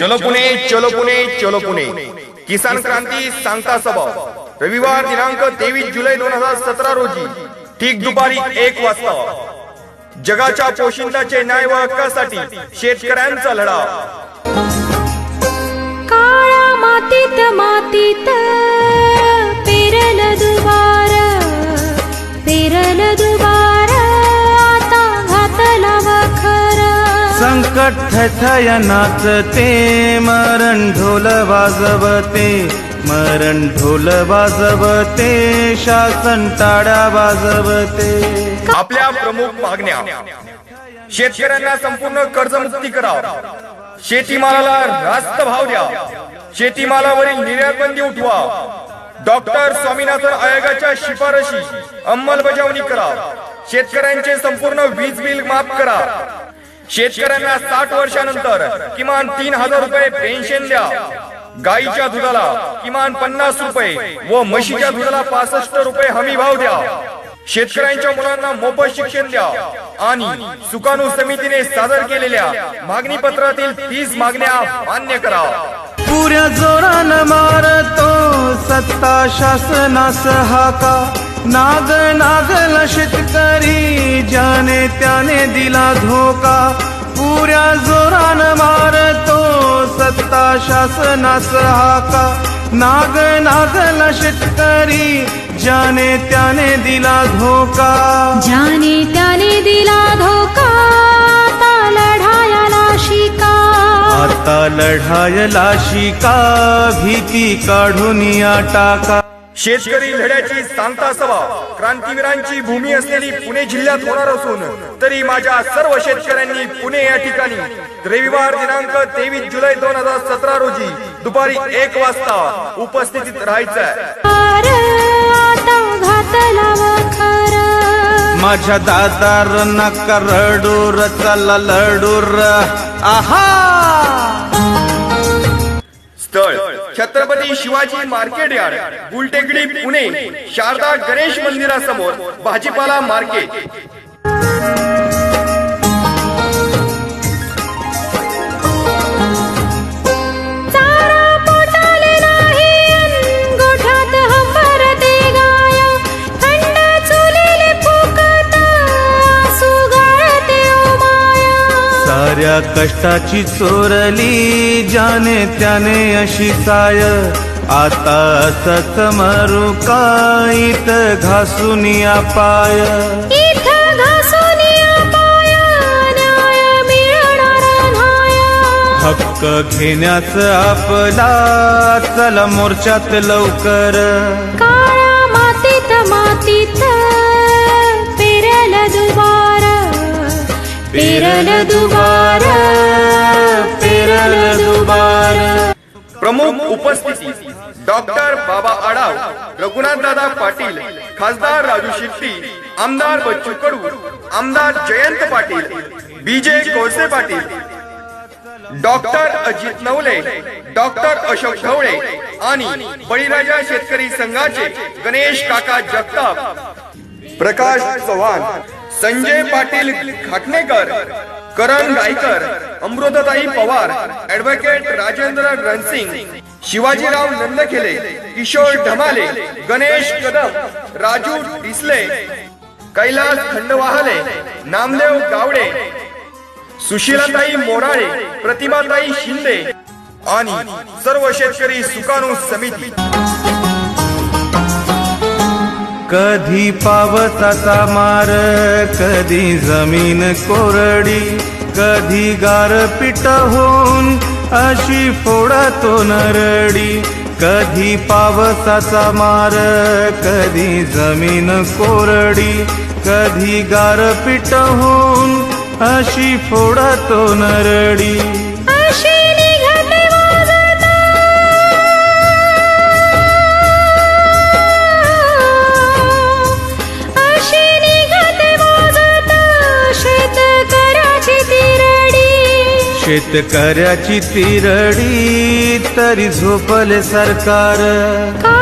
चलो पुणे चलो पुणे चलो पुणे. किसान क्रांती सांगता सभा रविवार दिनांक तेवीस जुलै दोन हजार सतरा रोजी ठीक दुपारी एक वाजता. जगाच्या पोशिंदाचे न्याय व हक्कासाठी शेतकऱ्यांचा लढा. काळा मातीत संकट थयनाच ते मरण ढोल वाजवते मरण ढोल वाजवते शासन टाळ्या वाजवते. आपल्या प्रमुख मागण्या शेतकऱ्यांना संपूर्ण कर्जमुक्ती करा शेतीमालाला रास्त भाव द्या. शेतीमालावरील निर्यात बंदी उठवा. डॉक्टर स्वामीनाथन आयोगाच्या शिफारशी अंमलबजावणी करा. शेतकऱ्यांचे संपूर्ण वीज बिल माफ करा. शेतकऱ्यांना साठ वर्षानंतर किमान तीन हजार रुपये पेन्शन द्या. गाईच्या दुधाला किमान पन्नास रुपये व म्हशीच्या दुधाला पासष्ट रुपये हमी भाव द्या. शेतकऱ्यांच्या मुलांना मोफत शिक्षण द्या. आणि सुकाणू समितीने सादर केलेल्या मागणी पत्रातील तीस मागण्या मान्य करा. पुऱ्या जोरान मारतो सत्ता शासनास हाका. नाग नागला शेतकरी ज्याने त्याने दिला धोका. पुऱ्या जोरान मारतो सत्ता शासनास हाका. नाग नागला शेतकरी ज्याने त्याने दिला धोका. ज्याने त्याने दिला धोका आता लढायाला शिका. आता लढायला शिका भीती काढून या टाका. शेतकरी लढ्याची सांगता सभा. क्रांतीवीरांची भूमी असलेली पुणे जिल्ह्यात होणार असून तरी माझ्या सर्व शेतकऱ्यांनी पुणे या ठिकाणी रविवार दिनांक तेवीस जुलै दोन हजार सतरा रोजी दुपारी एक वाजता उपस्थितीत राहायचं माझ्या दादार नका रडूर चला लडूर. आहा! स्थळ छत्रपती शिवाजी मार्केट यार्ड गुलटेकडी पुणे शारदा गणेश मंदिरासमोर भाजीपाला मार्केट. साऱ्या कष्टाची चोरली ज्याने त्याने अशी साय. आता असच मरू काहीत घासून या पाय? हक्क घेण्याच आपला चला मोर्चात लवकर. प्रमुख उपस्थिती डॉक्टर बाबा आडाव रघुनाथ दादा पाटील खासदार राजू शेट्टी आमदार बच्चू कडू आमदार Jayant Patil BJ Kolse Patil doctor Ajit Navale doctor Ashok Dhawale आणि बळीराजा शेतकरी संघाचे गणेश काका जगताप. प्रकाश चव्हाण संजय पाटील खाटणेकर करण गायकर अमृतताई पवार ऍडव्होकेट राजेंद्र रणसिंग शिवाजीराव नंदखेले किशोर ढमाले गणेश कदम राजू डिसले कैलास खंडवाहले नामदेव गावडे सुशीलाताई मोराळे प्रतिमाताई शिंदे आणि सर्व शेतकरी सुकाणू समिती. कधी पावसाचा मार कधी जमीन कोरडी कधी गारपीट होऊन अशी फोडतो नरडी. कधी पावसाचा मार कधी जमीन कोरडी कधी गारपीट होऊन अशी फोडतो नरडी. शेतकऱ्याची तिरडी तरी झोपले सरकार. का